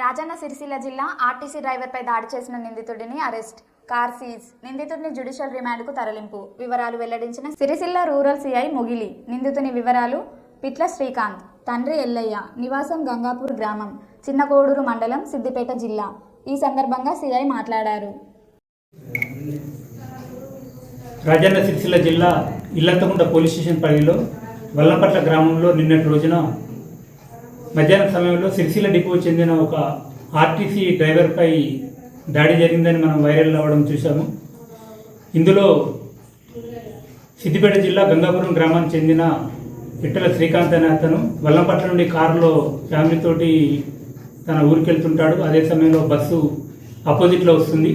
రాజన్న సిరిసిల్ల జిల్లా ఆర్టీసీ డ్రైవర్పై దాడి చేసిన నిందితుడిని అరెస్ట్. Car seize. నిందితుడిని జ్యుడిషియల్ రిమాండ్కు తరలింపు. వివరాలు వెల్లడించిన సిరిసిల్ల రూరల్ సిఐ ముగిలి. నిందితుని వివరాలు పిట్ల శ్రీకాంత్. తండ్రి ఎల్లయ్య నివాసం గంగాపూర్ గ్రామం చిన్నకోడూరు మండలం సిద్దిపేట జిల్లా. ఈ సందర్భంగా సిఐ మాట్లాడారు. రాజన్న సిరిసిల్ల జిల్లా ఇల్లంతకుంట పోలీస్ స్టేషన్ పరిధిలో వల్లంపట్ల గ్రామంలో నిన్నటి రోజున మధ్యాహ్నం సమయంలో సిరిసిల్ల డిపో చెందిన ఒక ఆర్టీసీ డ్రైవర్పై దాడి జరిగిందని మనం వైరల్ అవ్వడం చూశాము. ఇందులో సిద్దిపేట జిల్లా గంగాపురం గ్రామానికి చెందిన పిట్టల శ్రీకాంత్ అనే అతను వల్లంపట్ల నుండి కారులో ఫ్యామిలీతోటి తన ఊరికి వెళ్తుంటాడు అదే సమయంలో బస్సు ఆపోజిట్లో వస్తుంది.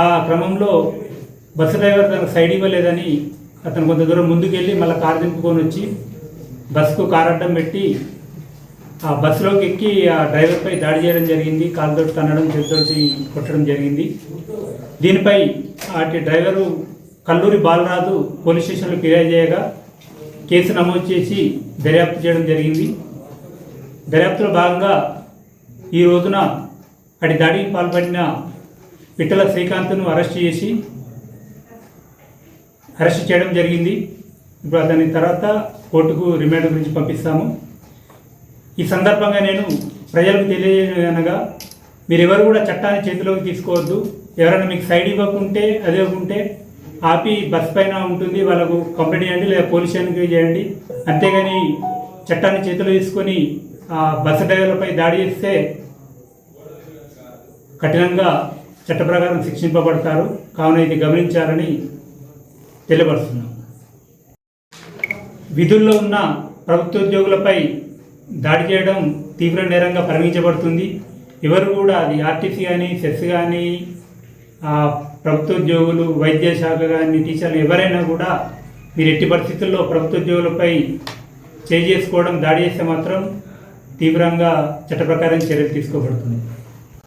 ఆ క్రమంలో బస్సు డ్రైవర్ తనకు సైడ్ ఇవ్వలేదని అతను కొంత దూరం ముందుకెళ్ళి మళ్ళీ కారు దింపుకొని వచ్చి బస్సుకు కారు అడ్డం పెట్టి ఆ బస్సులోకి ఎక్కి ఆ డ్రైవర్పై దాడి చేయడం జరిగింది కాలుతోటి తన్నడం చేతితోటి కొట్టడం జరిగింది. దీనిపై అటు డ్రైవరు కల్లూరి బాలరాజు పోలీస్ స్టేషన్లో ఫిర్యాదు చేయగా కేసు నమోదు చేసి దర్యాప్తు చేయడం జరిగింది. దర్యాప్తులో భాగంగా ఈ రోజున అటు దాడికి పాల్పడిన పిట్టల శ్రీకాంత్ను అరెస్ట్ చేసి అరెస్ట్ చేయడం జరిగింది. ఇప్పుడు అతని తర్వాత కోర్టుకు రిమాండ్ గురించి పంపిస్తాము. ఈ సందర్భంగా నేను ప్రజలకు తెలియజేయనగా మీరెవరు కూడా చట్టాన్ని చేతిలోకి తీసుకోవద్దు. ఎవరైనా మీకు సైడ్ ఇవ్వకుంటే అదే ఇవ్వకుంటే ఆపి బస్ పైన ఉంటుంది వాళ్ళకు కంప్లైంట్ చేయండి లేదా పోలీస్ స్టేషన్కి చేయండి. అంతేగాని చట్టాన్ని చేతిలో తీసుకొని ఆ బస్సు డ్రైవర్లపై దాడి చేస్తే కఠినంగా చట్ట ప్రకారం శిక్షింపబడతారు. కావున ఇది గమనించాలని తెలియపరుస్తున్నాం విధుల్లో ఉన్న ప్రభుత్వ ఉద్యోగులపై దాడి చేయడం తీవ్ర నేరంగా పరిగణించబడుతుంది. ఎవరు కూడా అది ఆర్టీసీ కానీ సెస్ కానీ ప్రభుత్వ ఉద్యోగులు వైద్య శాఖ కానీ టీచర్లు ఎవరైనా కూడా మీరు ఎట్టి పరిస్థితుల్లో ప్రభుత్వ ఉద్యోగులపై చేసుకోవడం దాడి చేస్తే మాత్రం తీవ్రంగా చట్ట ప్రకారం చర్యలు తీసుకోబడుతుంది.